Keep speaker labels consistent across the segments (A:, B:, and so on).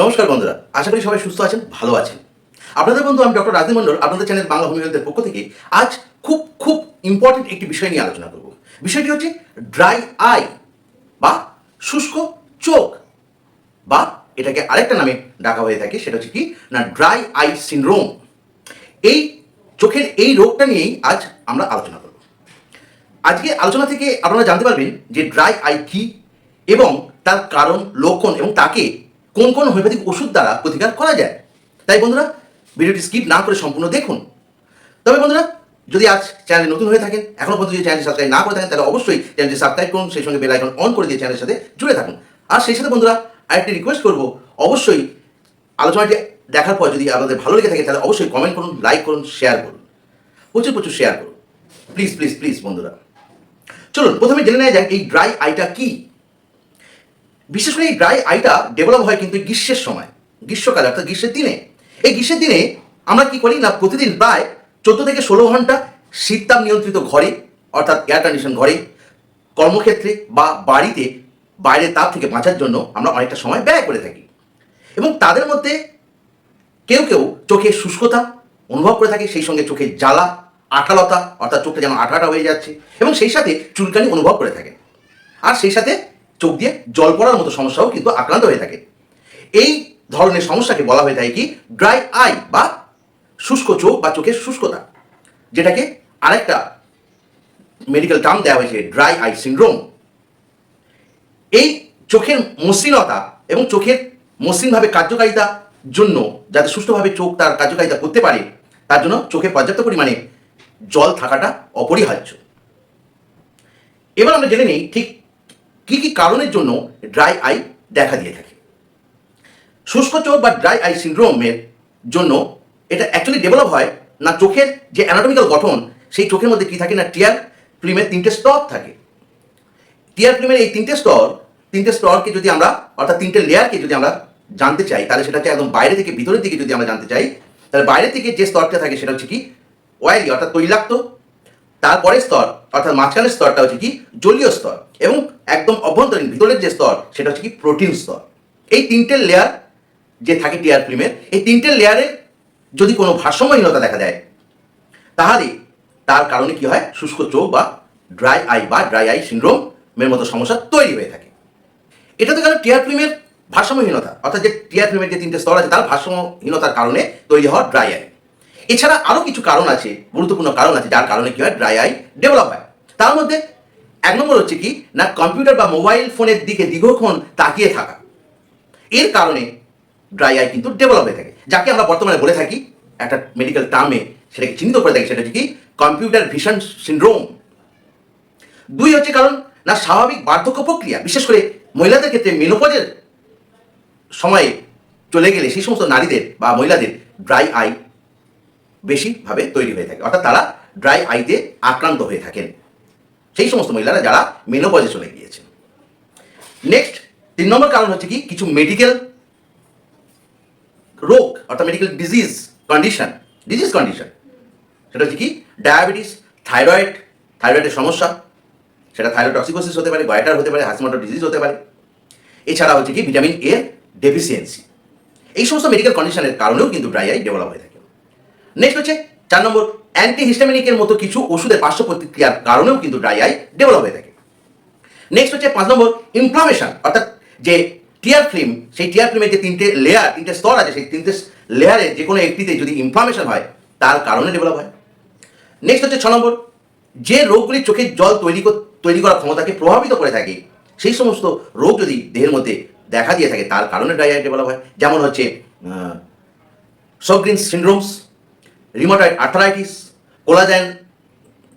A: নমস্কার বন্ধুরা, আশা করি সবাই সুস্থ আছেন, ভালো আছেন। আপনাদের বন্ধু, আমি ডক্টর রাজদীপ মন্ডল আপনাদের চ্যানেল বাংলা হোমিওপ্যাথের পক্ষ থেকে আজ খুব খুব ইম্পর্টেন্ট একটি বিষয় নিয়ে আলোচনা করব। বিষয়টি হচ্ছে ড্রাই আই বা শুষ্ক চোখ বা এটাকে আরেকটা নামে ডাকা হয়ে থাকে, সেটা হচ্ছে কি? না ড্রাই আই সিনড্রোম এই চোখের এই রোগটা নিয়েই আজ আমরা আলোচনা করব। আজকে আলোচনা থেকে আপনারা জানতে পারবেন যে ড্রাই আই কি এবং তার কারণ, লক্ষণ এবং তাকে কোন কোন হোমিওপ্যাথিক ওষুধ দ্বারা প্রতিকার করা যায়। তাই বন্ধুরা, ভিডিওটি স্কিপ না করে সম্পূর্ণ দেখুন। তবে বন্ধুরা, যদি আজ চ্যানেলে নতুন হয়ে থাকেন এখনও পর্যন্ত যদি চ্যানেলটি সাবস্ক্রাইব না করে থাকেন, তাহলে অবশ্যই চ্যানেলটি সাবস্ক্রাইব করুন, সেই সঙ্গে বেল আইকন অন করে দিয়ে চ্যানেলের সাথে জুড়ে থাকুন। আর সেই সাথে বন্ধুরা, আরেকটি রিকোয়েস্ট করব, অবশ্যই আলোচনাটি দেখার পর যদি আপনাদের ভালো লেগে থাকে, তাহলে অবশ্যই কমেন্ট করুন লাইক করুন শেয়ার করুন। প্রচুর প্রচুর শেয়ার করুন। প্লিজ প্লিজ প্লিজ বন্ধুরা। চলুন, প্রথমে জেনে নেওয়া যাক এই ড্রাই আইটা কি। বিশেষ করে এই ড্রাই আইটা ডেভেলপ হয় কিন্তু গ্রীষ্মের সময়, গ্রীষ্মকালে, অর্থাৎ গ্রীষ্মের দিনে। এই গ্রীষ্মের দিনে আমরা কি করি না, প্রতিদিন প্রায় চোদ্দ থেকে ষোলো ঘণ্টা শীততাপ নিয়ন্ত্রিত ঘরে, অর্থাৎ এয়ার কন্ডিশন ঘরে, কর্মক্ষেত্রে বা বাড়িতে বাইরের তাপ থেকে বাঁচার জন্য আমরা অনেকটা সময় ব্যয় করে থাকি। এবং তাদের মধ্যে কেউ কেউ চোখে শুষ্কতা অনুভব করে থাকে, সেই সঙ্গে চোখে জ্বালা, আঠালতা, অর্থাৎ চোখটা যেন আঠা আঠা হয়ে যাচ্ছে, এবং সেই সাথে চুলকানি অনুভব করে থাকে। আর সেই সাথে চোখ দিয়ে জল পড়ার মতো সমস্যাও কিন্তু আক্রান্ত হয়ে থাকে। এই ধরনের সমস্যাকে বলা হয়ে থাকে কি? ড্রাই আই বা শুষ্ক চোখ বা চোখের শুষ্কতা, যেটাকে আরেকটা মেডিকেল টার্ম দেওয়া হয়েছে, ড্রাই আই সিনড্রোম। এই চোখের মসৃণতা এবং চোখের মসৃণভাবে কার্যকারিতার জন্য, যাতে সুস্থভাবে চোখ তার কার্যকারিতা করতে পারে, তার জন্য চোখে পর্যাপ্ত পরিমাণে জল থাকাটা অপরিহার্য। এবার আমরা জেনে নিই ঠিক কি কি কারণের জন্য ড্রাই আই দেখা দিয়ে থাকে? শুষ্ক চোখ বা ড্রাই আই সিনড্রোমের জন্য এটা অ্যাকচুয়ালি ডেভেলপ হয় না চোখের যে অ্যানাটমিক্যাল গঠন, সেই চোখের মধ্যে কি থাকে না? টিয়ার ফিল্মের তিনটে স্তর থাকে। টিয়ার ফিল্মের এই তিনটে স্তর, তিনটে স্তরকে যদি আমরা, অর্থাৎ তিনটে লেয়ারকে যদি আমরা জানতে চাই, তাহলে সেটাকে একদম বাইরে থেকে, ভিতরের দিকে যদি আমরা জানতে চাই, তাহলে বাইরে থেকে যে স্তরটা থাকে, সেটা হচ্ছে কি অয়েলি অর্থাৎ তৈলাক্ত তারপরের স্তর, অর্থাৎ মাঝখানের স্তরটা হচ্ছে কি? জলীয় স্তর এবং একদম অভ্যন্তরীণ ভিতরের যে স্তর, সেটা হচ্ছে কি? প্রোটিন স্তর। এই তিনটে লেয়ার যে থাকে টিয়ার ফিল্মের এই তিনটে লেয়ারে যদি কোনো ভারসাম্যহীনতা দেখা দেয়, তাহলে তার কারণে কি হয়? শুষ্ক চোখ বা ড্রাই আই বা ড্রাই আই সিন্ড্রোমের মতো সমস্যা তৈরি হয়ে থাকে। এটা তো গেল টিয়ার ফিল্মের ভারসাম্যহীনতা, অর্থাৎ যে টিয়ার ফিল্মের যে তিনটে স্তর আছে, তার ভারসাম্যহীনতার কারণে তৈরি হওয়া ড্রাই আই এছাড়া আরও কিছু কারণ আছে, গুরুত্বপূর্ণ কারণ আছে, যার কারণে কি হয়? ড্রাই আই ডেভেলপ হয়। তার মধ্যে এক নম্বর হচ্ছে কি? না কম্পিউটার বা মোবাইল ফোনের দিকে দীর্ঘক্ষণ তাকিয়ে থাকা। এর কারণে ড্রাই আই কিন্তু ডেভেলপ হয়ে থাকে। যাকে আমরা বর্তমানে বলে থাকি, একটা মেডিকেল টার্মে সেটাকে চিহ্নিত করে থাকি, সেটা হচ্ছে কি? কম্পিউটার ভিশন সিন্ড্রোম দুই হচ্ছে কারণ, না, স্বাভাবিক বার্ধক্য প্রক্রিয়া, বিশেষ করে মহিলাদের ক্ষেত্রে মেনোপজের সময়ে চলে গেলে সেই সমস্ত নারীদের বা মহিলাদের ড্রাই আই বেশিভাবে তৈরি হয়ে থাকে। অর্থাৎ তারা ড্রাই আইতে আক্রান্ত হয়ে থাকেন। সেই সমস্ত মহিলারা যারা মেনোপজে চলে গিয়েছেন। নেক্সট তিন নম্বর কারণ হচ্ছে কি? কিছু মেডিকেল রোগ, অর্থাৎ medical disease condition disease condition সেটা হচ্ছে কি? ডায়াবেটিস থাইরয়েড থাইরয়েডের সমস্যা। সেটা থাইরয়েড টক্সিকোসিস হতে পারে গয়টার হতে পারে হাসিমাটো ডিজিজ হতে পারে। এছাড়া হচ্ছে কি? ভিটামিন এ ডেফিসিয়েন্সি এই সমস্ত মেডিকেল কন্ডিশনের কারণেও কিন্তু ড্রাই আই ডেভেলপ হয়ে থাকে। নেক্সট হচ্ছে চার নম্বর অ্যান্টিহিস্টামিনিকের মতো কিছু ওষুধের পার্শ্ব প্রতিক্রিয়ার কারণেও কিন্তু ড্রাই আই ডেভেলপ হয়ে থাকে। নেক্সট হচ্ছে পাঁচ নম্বর ইনফ্লামেশন অর্থাৎ যে টিয়ার ফিল্ম সেই টিয়ার ফিল্মের যে তিনটে লেয়ার তিনটে স্তর আছে, সেই তিনটে লেয়ারে যে কোনো একটিতে যদি ইনফ্লামেশন হয়, তার কারণে ডেভেলপ হয়। নেক্সট হচ্ছে ছ নম্বর, যে রোগগুলি চোখের জল তৈরি তৈরি করার ক্ষমতাকে প্রভাবিত করে থাকে, সেই সমস্ত রোগ যদি দেহের মধ্যে দেখা দিয়ে থাকে, তার কারণে ড্রাই ডেভেলপ হয়। যেমন হচ্ছে Sjogren syndromes rheumatoid arthritis collagen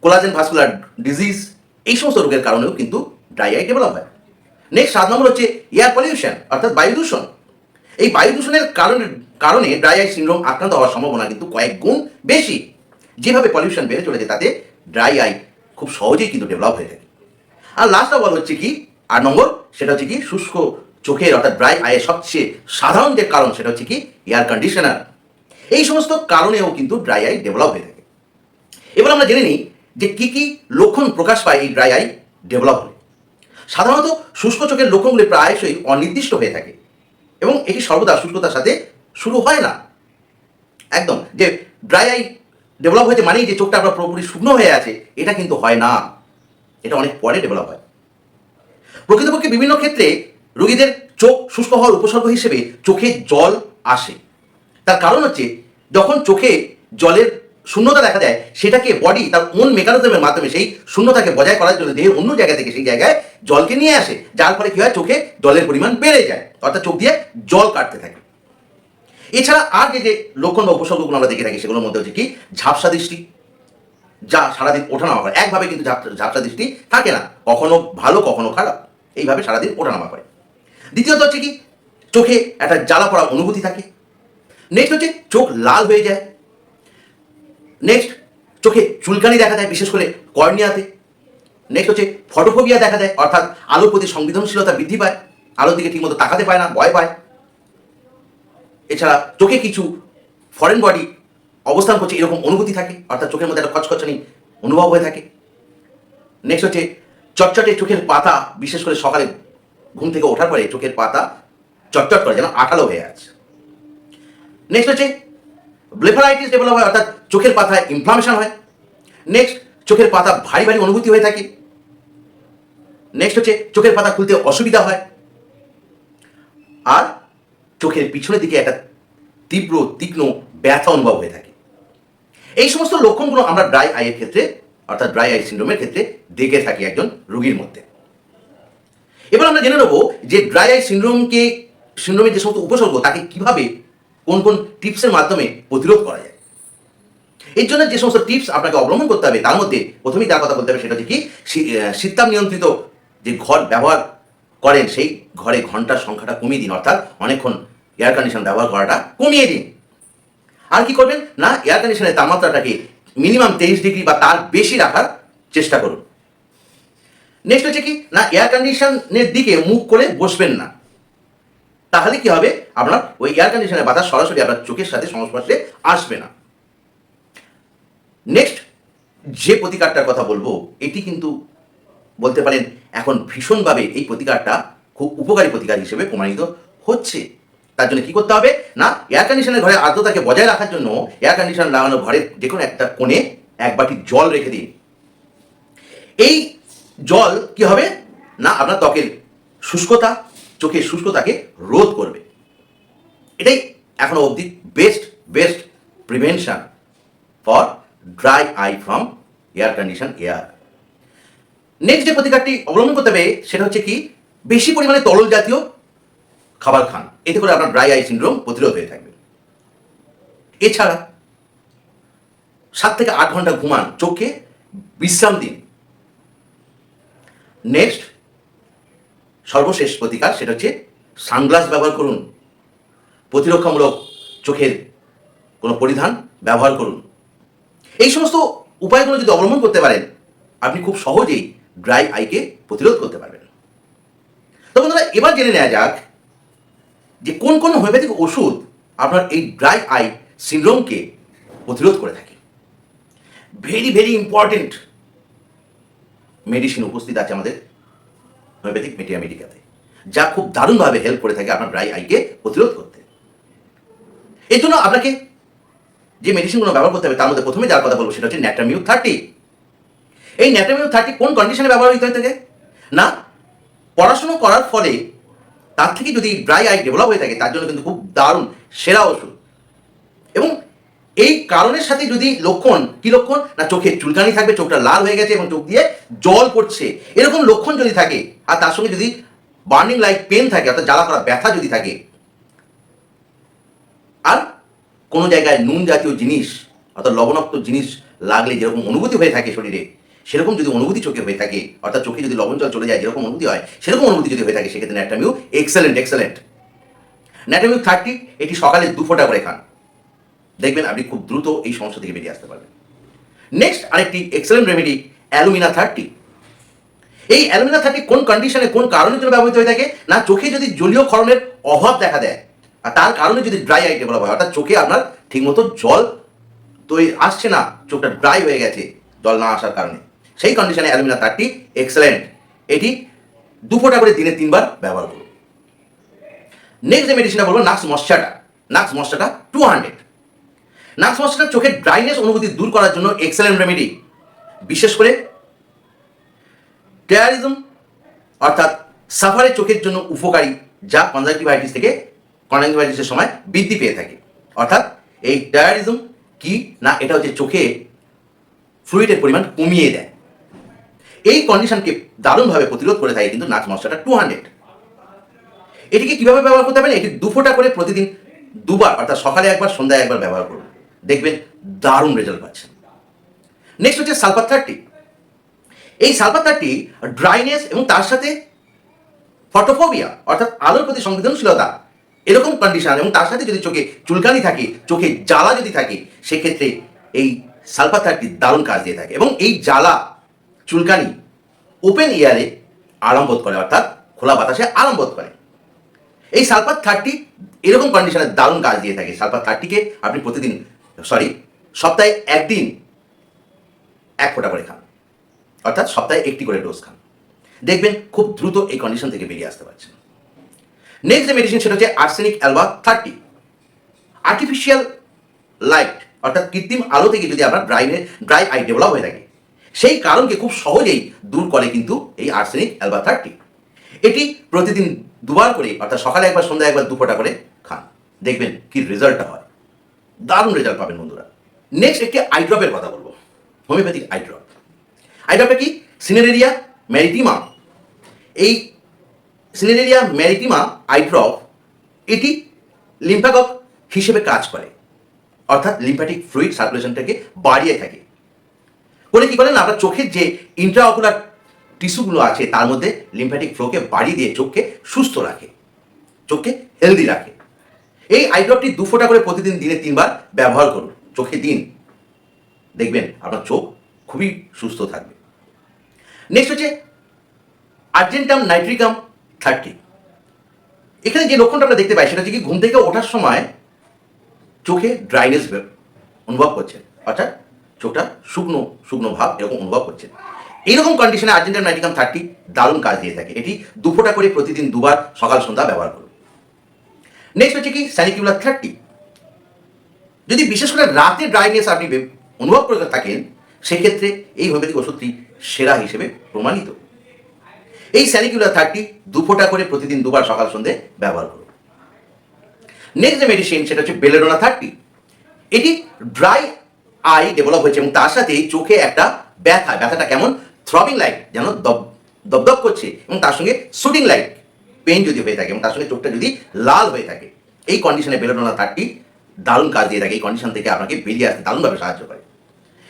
A: collagen vascular disease এই সমস্ত রোগের কারণেও কিন্তু ড্রাই আই ডেভেলপ হয়। নেক্সট সাত নম্বর হচ্ছে এয়ার পলিউশন অর্থাৎ বায়ু দূষণ। এই বায়ু দূষণের কারণে কারণে ড্রাই আই সিন্ড্রোম আক্রান্ত হওয়ার সম্ভাবনা কিন্তু কয়েক গুণ বেশি। যেভাবে পলিউশন বেড়ে চলেছে, তাতে ড্রাই আই খুব সহজেই কিন্তু ডেভেলপ হয়ে থাকে। আর লাস্ট অফ অল হচ্ছে কি, আট নম্বর, সেটা হচ্ছে কি, শুষ্ক চোখের, অর্থাৎ ড্রাই আইয়ের সবচেয়ে সাধারণ যে কারণ, সেটা হচ্ছে কি এয়ার কন্ডিশনার এই সমস্ত কারণেও কিন্তু ড্রাই আই ডেভেলপ হয়ে থাকে। এবার আমরা জেনে নিই যে কি কি লক্ষণ প্রকাশ পায় এই ড্রাই আই ডেভেলপ হলে। সাধারণত শুষ্ক চোখের লক্ষণগুলি প্রায়শই অনির্দিষ্ট হয়ে থাকে এবং এটি সর্বদা শুষ্কতার সাথে শুরু হয় না। একদম, যে ড্রাই আই ডেভেলপ হয়েছে মানেই যে চোখটা আপনার পুরোপুরি শুকনো হয়ে আছে, এটা কিন্তু হয় না। এটা অনেক পরে ডেভেলপ হয়। প্রকৃতপক্ষে বিভিন্ন ক্ষেত্রে রোগীদের চোখ শুষ্ক হওয়ার উপসর্গ হিসেবে চোখে জল আসে। তার কারণ হচ্ছে, যখন চোখে জলের শূন্যতা দেখা দেয়, সেটাকে বডি তার ওন মেকানিজমের মাধ্যমে সেই শূন্যতাকে বজায় করার জন্য দেহের অন্য জায়গা থেকে সেই জায়গায় জলকে নিয়ে আসে, যার ফলে কি হয়? চোখে জলের পরিমাণ বেড়ে যায়, অর্থাৎ চোখ দিয়ে জল কাটতে থাকে। এছাড়া আর যে যে লক্ষণ বা উপসর্গগুলো আমরা দেখে থাকি, সেগুলোর মধ্যে হচ্ছে কি? ঝাপসা দৃষ্টি, যা সারাদিন ওঠানামা করে। একভাবে কিন্তু ঝাপ- ঝাপসা দৃষ্টি থাকে না, কখনো ভালো, কখনো খারাপ। এইভাবে সারাদিন ওঠানামা করে। দ্বিতীয়ত হচ্ছে কি? চোখে একটা জ্বালা পড়া অনুভূতি থাকে নেক্সট হচ্ছে চোখ লাল হয়ে যায়। নেক্সট চোখে চুলকানি দেখা দেয় বিশেষ করে কর্নিয়াতে। নেক্সট হচ্ছে ফটোফোবিয়া দেখা দেয় অর্থাৎ আলোর প্রতি সংবেদনশীলতা বৃদ্ধি পায়, আলোর দিকে ঠিকমতো তাকাতে পায় না, ভয় পায়। এছাড়া চোখে কিছু ফরেন বডি অবস্থান করছে, এরকম অনুভূতি থাকে, অর্থাৎ চোখের মধ্যে একটা খচখচানি অনুভব হয়ে থাকে। নেক্সট হচ্ছে চটচটে চোখের পাতা, বিশেষ করে সকালে ঘুম থেকে ওঠার পরে চোখের পাতা চটচট করে, যেন আঠালো হয়ে আছে। নেক্সট হচ্ছে ব্লেফারাইটিস ডেভেলপ হয়, অর্থাৎ চোখের পাতায় ইনফ্লামেশন হয়। নেক্সট চোখের পাতা ভারী ভারী অনুভূতি হয়ে থাকে। নেক্সট হচ্ছে চোখের পাতা খুলতে অসুবিধা হয়। আর চোখের পিছনের দিকে একটা তীব্র, তীক্ষ্ণ ব্যথা অনুভব হয়ে থাকে। এই সমস্ত লক্ষণগুলো আমরা ড্রাই আইয়ের ক্ষেত্রে, অর্থাৎ ড্রাই আই সিন্ড্রোমের ক্ষেত্রে দেখে থাকি একজন রোগীর মধ্যে। এবার আমরা জেনে নেব যে ড্রাই আই সিন্ড্রোমকে সিন্ড্রোমের যে সমস্ত উপসর্গ, তাকে কীভাবে কোন কোন টিপসের মাধ্যমে প্রতিরোধ করা যায়। এর জন্য যে সমস্ত টিপস আপনাকে অবলম্বন করতে হবে তার মধ্যে প্রথমেই তার কথা বলতে হবে সেটা হচ্ছে কি শী- আহ, শীততাপ নিয়ন্ত্রিত যে ঘর ব্যবহার করেন সেই ঘরে ঘণ্টার সংখ্যাটা কমিয়ে দিন অর্থাৎ অনেকক্ষণ এয়ার কন্ডিশন ব্যবহার করাটা কমিয়ে দিন। আর কি করবেন? না এয়ার কন্ডিশনের তাপমাত্রাটাকে মিনিমাম তেইশ ডিগ্রি বা তার বেশি রাখার চেষ্টা করুন। নেক্সট হচ্ছে কি না এয়ার কন্ডিশনের দিকে মুখ করে বসবেন না। তাহলে কি হবে? আপনার ওই এয়ার কন্ডিশনের বাতাস সরাসরি আপনার চোখের সাথে সংস্পর্শে আসবে না। নেক্সট যে প্রতিকারটার কথা বলব, এটি কিন্তু বলতে পারেন এখন ভীষণভাবে এই প্রতিকারটা খুব উপকারী প্রতিকার হিসেবে প্রমাণিত হচ্ছে। তার জন্য কি করতে হবে? না এয়ার কন্ডিশনের ঘরে আর্দ্রতাকে বজায় রাখার জন্য এয়ার কন্ডিশন লাগানো ঘরের যে কোনো একটা কোণে এক বাটি জল রেখে দিন। এই জল কি হবে? না, আপনার ত্বকের শুষ্কতা চোখের শুষ্কতাকে রোধ করবে। এটাই এখনও অবধি best best prevention for dry eye from air condition air next যে প্রতিকারটি অবলম্বন করতে হবে, সেটা হচ্ছে কি, বেশি পরিমাণে তরল জাতীয় খাবার খান। এতে করে আপনার ড্রাই আই সিন্ড্রোম প্রতিরোধ হয়ে থাকবে। এছাড়া সাত থেকে আট ঘণ্টা ঘুমান চোখে বিশ্রাম দিন। নেক্সট সর্বশেষ প্রতিকার সেটা হচ্ছে সানগ্লাস ব্যবহার করুন। প্রতিরক্ষামূলক চোখের কোনো পরিধান ব্যবহার করুন। এই সমস্ত উপায়গুলো যদি অবলম্বন করতে পারেন, আপনি খুব সহজেই ড্রাই আইকে প্রতিরোধ করতে পারবেন। তো বন্ধুরা, এবার জেনে নেওয়া যাক যে কোন কোন হোমিওপ্যাথিক ওষুধ আপনার এই ড্রাই আই সিন্ড্রোমকে প্রতিরোধ করে থাকে। ভেরি ভেরি ইম্পর্টেন্ট মেডিসিন উপস্থিত আছে আমাদের হোমিওপ্যাথিক মেটিয়া মেডিকাতে যা খুব দারুণভাবে হেল্প করে থাকে আপনার ড্রাই আইকে প্রতিরোধ করতে। এর জন্য আপনাকে যে মেডিসিনগুলো ব্যবহার করতে হবে, তার মধ্যে প্রথমে যার কথা বলব সেটা হচ্ছে ন্যাটামিউ থার্টি এই ন্যাটামিউ থার্টি কোন কন্ডিশনে ব্যবহৃত হয়ে থাকে না, পড়াশুনো করার ফলে তার থেকে যদি ড্রাই আই ডেভেলপ হয়ে থাকে, তার জন্য কিন্তু খুব দারুণ, সেরা ওষুধ। এবং এই কারণের সাথে যদি লক্ষণ, কি লক্ষণ? না চোখে চুলকানি থাকবে, চোখটা লাল হয়ে গেছে এবং চোখ দিয়ে জল পড়ছে। এরকম লক্ষণ যদি থাকে, আর তার সঙ্গে যদি বার্নিং লাইক পেন থাকে, অর্থাৎ জ্বালা করা ব্যথা যদি থাকে, আর কোনো জায়গায় নুন জাতীয় জিনিস, অর্থাৎ লবণাক্ত জিনিস লাগলে যেরকম অনুভূতি হয়ে থাকে শরীরে, সেরকম যদি অনুভূতি চোখে হয়ে থাকে, অর্থাৎ চোখে যদি লবণ জল চলে যায়, যেরকম অনুভূতি হয়, সেরকম অনুভূতি যদি হয়ে থাকে, সেক্ষেত্রে natrum mur excellent excellent natrum mur thirty এটি সকালে দু ফোঁটা করে খান। দেখবেন আপনি খুব দ্রুত এই সমস্যা থেকে বেরিয়ে আসতে পারবেন। নেক্সট আরেকটি এক্সেলেন্ট রেমেডি অ্যালুমিনা থার্টি এই অ্যালুমিনা থার্টি কোন কন্ডিশনে কোন কারণের জন্য ব্যবহৃত হয়ে থাকে? না, চোখে যদি জলীয় ক্ষরণের অভাব দেখা দেয়, আর তার কারণে যদি ড্রাই আই ডেভেলপ হয়, অর্থাৎ চোখে আপনার ঠিকমতো জল তৈরি আসছে না, চোখটা ড্রাই হয়ে গেছে, জল না আসার কারণে। সেই কন্ডিশনে অ্যালুমিনা থার্টি এক্সেলেন্ট এটি দু ফোঁটা করে দিনে তিনবার ব্যবহার করুন। নেক্সট যে মেডিসিনটা বলব নাক্স মশাটা নাক্স মশাটা টু হান্ড্রেড নাক্স মশাটা চোখের ড্রাইনেস অনুভূতি দূর করার জন্য এক্সেলেন্ট রেমেডি বিশেষ করে টেয়ারিজম অর্থাৎ সাফারের চোখের জন্য উপকারী যা কনজাক্টিভাইটিস থেকে কনজাক্টিভাইটিসের সময় বৃদ্ধি পেয়ে থাকে। অর্থাৎ এই টায়ারিজম কি? না, এটা হচ্ছে চোখে ফ্লুইডের পরিমাণ কমিয়ে দেয়। এই কন্ডিশনকে দারুণভাবে প্রতিরোধ করে থাকে কিন্তু নাচ মশলাটা টু হান্ড্রেড এটিকে কীভাবে ব্যবহার করতে পারেন এটি দু ফোঁটা করে প্রতিদিন দুবার, অর্থাৎ সকালে একবার, সন্ধ্যায় একবার ব্যবহার করুন দেখবেন দারুণ রেজাল্ট পাচ্ছেন। নেক্সট হচ্ছে সালফার থার্টি এই সালফার থার্টি ড্রাইনেস এবং তার সাথে ফটোফোবিয়া অর্থাৎ আলোর প্রতি সংবেদনশীলতা, এরকম কন্ডিশন এবং তার সাথে যদি চোখে চুলকানি থাকে, চোখে জ্বালা যদি থাকে, সেক্ষেত্রে এই সালফার থার্টি দারুণ কাজ দিয়ে থাকে। এবং এই জ্বালা, চুলকানি ওপেন এয়ারে আরাম বোধ করে, অর্থাৎ খোলা বাতাসে আরাম বোধ করে। এই সালফার থার্টি এরকম কন্ডিশনে দারুণ কাজ দিয়ে থাকে। সালফার থার্টিকে আপনি প্রতিদিন সরি সপ্তাহে একদিন এক ফোঁটা করে খান। অর্থাৎ সপ্তাহে একটি করে ডোজ খান। দেখবেন খুব দ্রুত এই কন্ডিশন থেকে বেরিয়ে আসতে পারছেন। নেক্সট যে মেডিসিন সেটা হচ্ছে arsenic alba thirty artificial light অর্থাৎ কৃত্রিম আলো থেকে যদি আপনার ড্রাইনে ড্রাই আই ডেভেলপ হয়ে থাকে, সেই কারণকে খুব সহজেই দূর করে কিন্তু এই আর্সেনিক অ্যালবা থার্টি এটি প্রতিদিন দুবার করে, অর্থাৎ সকালে একবার, সন্ধ্যায় একবার দুপোটা করে খান। দেখবেন কি রেজাল্টটা হয়। দারুণ রেজাল্ট পাবেন বন্ধুরা। নেক্সট একটি আইড্রপের কথা বলব। হোমিওপ্যাথিক আইড্রপ আইড্রপটা কি? সিনেরেরিয়া ম্যারিটিমা এই সিনেরেরিয়া ম্যারিটিমা আইড্রপ এটি লিম্ফাকক হিসেবে কাজ করে। অর্থাৎ লিম্ফ্যাটিক ফ্লুইড সার্কুলেশনটাকে বাড়িয়ে থাকে। করে কি করেন আপনার চোখের যে ইন্ট্রাঅকুলার টিস্যুগুলো আছে, তার মধ্যে লিম্ফ্যাটিক ফ্লোকে বাড়িয়ে দিয়ে চোখকে সুস্থ রাখে। চোখকে হেলদি রাখে। এই আইড্রপটি দু ফোঁটা করে প্রতিদিন দিনে তিনবার ব্যবহার করুন। চোখে দিন। দেখবেন আপনার চোখ খুবই সুস্থ থাকবে। নেক্সট হচ্ছে আর্জেন্টাম নাইট্রিকাম থার্টি এখানে যে লক্ষণটা আমরা দেখতে পাই, সেটা হচ্ছে কি ঘুম থেকে ওঠার সময় চোখে ড্রাইনেস অনুভব করছেন অর্থাৎ চোখটা শুকনো শুকনো ভাব এরকম অনুভব করছেন এইরকম কন্ডিশনে আর্জেন্টাম নাইট্রিকাম থার্টি দারুণ কাজ দিয়ে থাকে। এটি দু দুফোটা করে প্রতিদিন দুবার সকাল সন্ধ্যা ব্যবহার করুন। নেক্সট হচ্ছে কি স্যানিকিউলার থার্টি যদি বিশেষ করে রাতে ড্রাইনেস আপনি অনুভব করে থাকেন, সেক্ষেত্রে এই হোমিওপ্যাথিক ওষুধটি সেরা হিসেবে প্রমাণিত। এই স্যানিকুলার থার্টি দু ফোঁটা করে প্রতিদিন দুবার সকাল সন্ধে ব্যবহার করুন। নেক্সট যে মেডিসিন সেটা হচ্ছে বেলেডোনা থার্টি এটি ড্রাই আই ডেভেলপ হয়েছে এবং তার সাথে চোখে একটা ব্যথা, ব্যথাটা কেমন? থ্রবিং লাইট যেন দব দপদপ করছে এবং তার সঙ্গে শুটিং লাইট পেন যদি হয়ে থাকে এবং তার সঙ্গে চোখটা যদি লাল হয়ে থাকে, এই কন্ডিশনে বেলেডোনা থার্টি দারুণ কাজ দিয়ে থাকে, এই কন্ডিশন থেকে আপনাকে বেরিয়ে আসতে দারুণভাবে সাহায্য করে।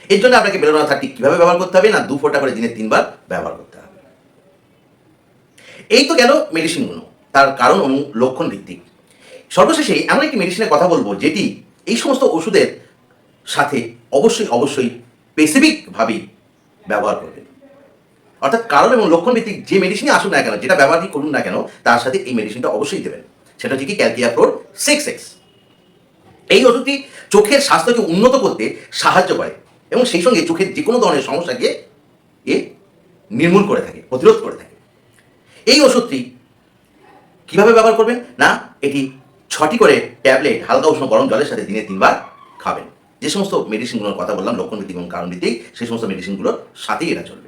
A: এর জন্য আপনাকে বেলেডোনা থার্টি কীভাবে ব্যবহার করতে হবে না দু ফোঁটা করে দিনে তিনবার ব্যবহার করতে হবে। এই তো গেল মেডিসিনগুলো তার কারণ এবং লক্ষণ ভিত্তিক। সর্বশেষে এমন একটি মেডিসিনের কথা বলব, যেটি এই সমস্ত ওষুধের সাথে অবশ্যই অবশ্যই স্পেসিফিকভাবেই ব্যবহার করবেন অর্থাৎ কারণ এবং লক্ষণ ভিত্তিক যে মেডিসিনই আসুন না কেন, যেটা ব্যবহারই করুন না কেন, তার সাথে এই মেডিসিনটা অবশ্যই দেবেন। সেটা হচ্ছে কি ক্যালকিয়া ফ্লোর সিক্স এক্স এই ওষুধটি চোখের স্বাস্থ্যকে উন্নত করতে সাহায্য করে এবং সেই সঙ্গে চোখের যে কোনো ধরনের সমস্যাকে এ নির্মূল করে থাকে, প্রতিরোধ করে থাকে। এই ওষুধটি কীভাবে ব্যবহার করবেন? না, এটি ছটি করে ট্যাবলেট, হালকা উষ্ণ গরম জলের সাথে দিনে তিনবার খাবেন। যে সমস্ত মেডিসিনগুলোর কথা বললাম, লক্ষণ ভিত্তিক এবং কারণ ভিত্তিক, সেই সমস্ত মেডিসিনগুলোর সাথেই এটা চলবে।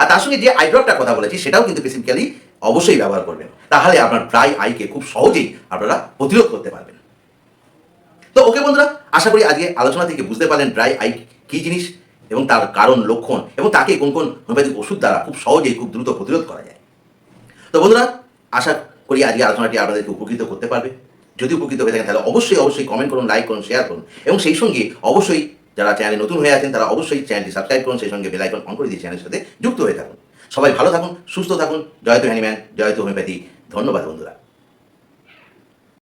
A: আর তার সঙ্গে যে আইড্রপটার কথা বলেছি, সেটাও কিন্তু স্পেসিফিক্যালি অবশ্যই ব্যবহার করবেন। তাহলে আপনার ড্রাই আইকে খুব সহজেই আপনারা প্রতিরোধ করতে পারবেন। তো ওকে বন্ধুরা, আশা করি আজকে আলোচনা থেকে বুঝতে পারলেন ড্রাই আই কী জিনিস এবং তার কারণ, লক্ষণ এবং তাকে কোন কোন হোমিওপ্যাথিক ওষুধ দ্বারা খুব সহজেই, খুব দ্রুত প্রতিরোধ করা যায়। তো বন্ধুরা, আশা করি আজকে আলোচনাটি আপনাদেরকে উপকৃত করতে পারবে। যদি উপকৃত হয়ে থাকেন, তাহলে অবশ্যই অবশ্যই কমেন্ট করুন লাইক করুন শেয়ার করুন এবং সেই সঙ্গে অবশ্যই যারা চ্যানেলে নতুন হয়ে আছেন, তারা অবশ্যই চ্যানেলটি সাবস্ক্রাইব করুন, সেই সঙ্গে বেলাইকন অন করে দিয়ে চ্যানেলের সাথে যুক্ত হয়ে থাকুন। সবাই ভালো থাকুন, সুস্থ থাকুন। জয়তু হ্যানিম্যান জয়তু হোমিওপ্যাথি। ধন্যবাদ বন্ধুরা।